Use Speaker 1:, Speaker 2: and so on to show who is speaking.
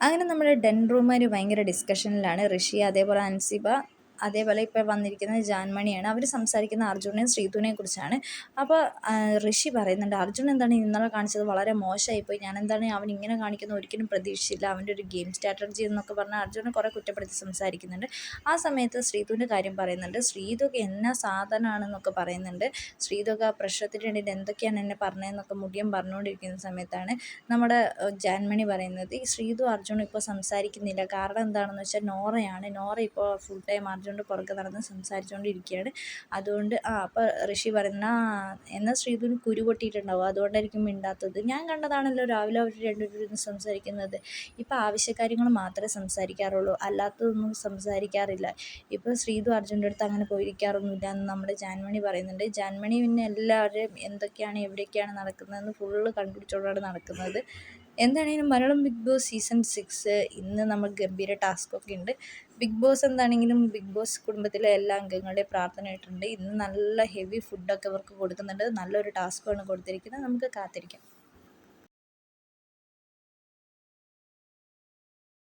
Speaker 1: അങ്ങനെ നമ്മുടെ Den rumour ഭയങ്കര ഡിസ്കഷനിലാണ് ഋഷി അതേപോലെ അൻസിബ അതേപോലെ ഇപ്പോൾ വന്നിരിക്കുന്നത് ജാൻമണിയാണ്. അവർ സംസാരിക്കുന്ന അർജുനെയും ശ്രീതുനെയും കുറിച്ചാണ്. അപ്പോൾ ഋഷി പറയുന്നുണ്ട് അർജുൻ എന്താണ് ഇന്നലെ കാണിച്ചത്? വളരെ മോശമായിപ്പോയി ഞാൻ എന്താണ് അവൻ ഇങ്ങനെ കാണിക്കുന്ന ഒരിക്കലും പ്രതീക്ഷിച്ചില്ല. അവന്റെ ഒരു ഗെയിം സ്ട്രാറ്റജി എന്നൊക്കെ പറഞ്ഞാൽ അർജുനെ കുറേ കുറ്റപ്പെടുത്തി സംസാരിക്കുന്നുണ്ട്. ആ സമയത്ത് ശ്രീതുവിന്റെ കാര്യം പറയുന്നുണ്ട് ശ്രീതുക്ക് എന്നാ സാധനമാണെന്നൊക്കെ പറയുന്നുണ്ട്. ശ്രീതുക്ക് ആ പ്രശ്നത്തിന്റെ ഇടയിൽ എന്തൊക്കെയാണ് എന്നെ പറഞ്ഞതെന്നൊക്കെ മുടിയൻ പറഞ്ഞുകൊണ്ടിരിക്കുന്ന സമയത്താണ് നമ്മുടെ ജാൻമണി പറയുന്നത്. ഈ ശ്രീതു അർജുൻ ഇപ്പോൾ സംസാരിക്കുന്നില്ല. കാരണം എന്താണെന്ന് വെച്ചാൽ നോറയാണ്. നോറ ഇപ്പോൾ ഫുൾ ടൈം അർജുൻ പറഞ്ഞുകൊണ്ട് പുറകെ നടന്ന് സംസാരിച്ചുകൊണ്ടിരിക്കുകയാണ് അതുകൊണ്ട് ആ അപ്പോൾ ഋഷി പറയുന്ന എന്നാൽ ശ്രീധുവിന് കുരു പൊട്ടിയിട്ടുണ്ടാവും അതുകൊണ്ടായിരിക്കും മിണ്ടാത്തത്. ഞാൻ കണ്ടതാണല്ലോ രാവിലെ അവർ രണ്ടുപേരും സംസാരിക്കുന്നത്. ഇപ്പോൾ ആവശ്യകാര്യങ്ങൾ മാത്രമേ സംസാരിക്കാറുള്ളൂ. അല്ലാത്തതൊന്നും സംസാരിക്കാറില്ല. ഇപ്പോൾ ശ്രീധു അർജുന്റെ അടുത്ത് അങ്ങനെ പോയിരിക്കാറൊന്നുമില്ല എന്ന് നമ്മുടെ ജാൻമണി പറയുന്നുണ്ട്. ജാൻമണി പിന്നെ എല്ലാവരും എന്തൊക്കെയാണ് എവിടെയൊക്കെയാണ് നടക്കുന്നതെന്ന് ഫുള്ള് കണ്ടുപിടിച്ചോണ്ടാണ് നടക്കുന്നത്. എന്താണെങ്കിലും Malayalam Bigg Boss season six ഇന്ന് നമ്മൾ ഗംഭീര ടാസ്കൊക്കെ ഉണ്ട്. ബിഗ് ബോസ് എന്താണെങ്കിലും ബിഗ് ബോസ് കുടുംബത്തിലെ എല്ലാ അംഗങ്ങളുടെയും പ്രാർത്ഥന ആയിട്ടുണ്ട് ഇന്ന് നല്ല ഹെവി ഫുഡൊക്കെ അവർക്ക് കൊടുക്കുന്നുണ്ട്. നല്ലൊരു ടാസ്ക്കുമാണ് കൊടുത്തിരിക്കുന്നത്. നമുക്ക് കാത്തിരിക്കാം.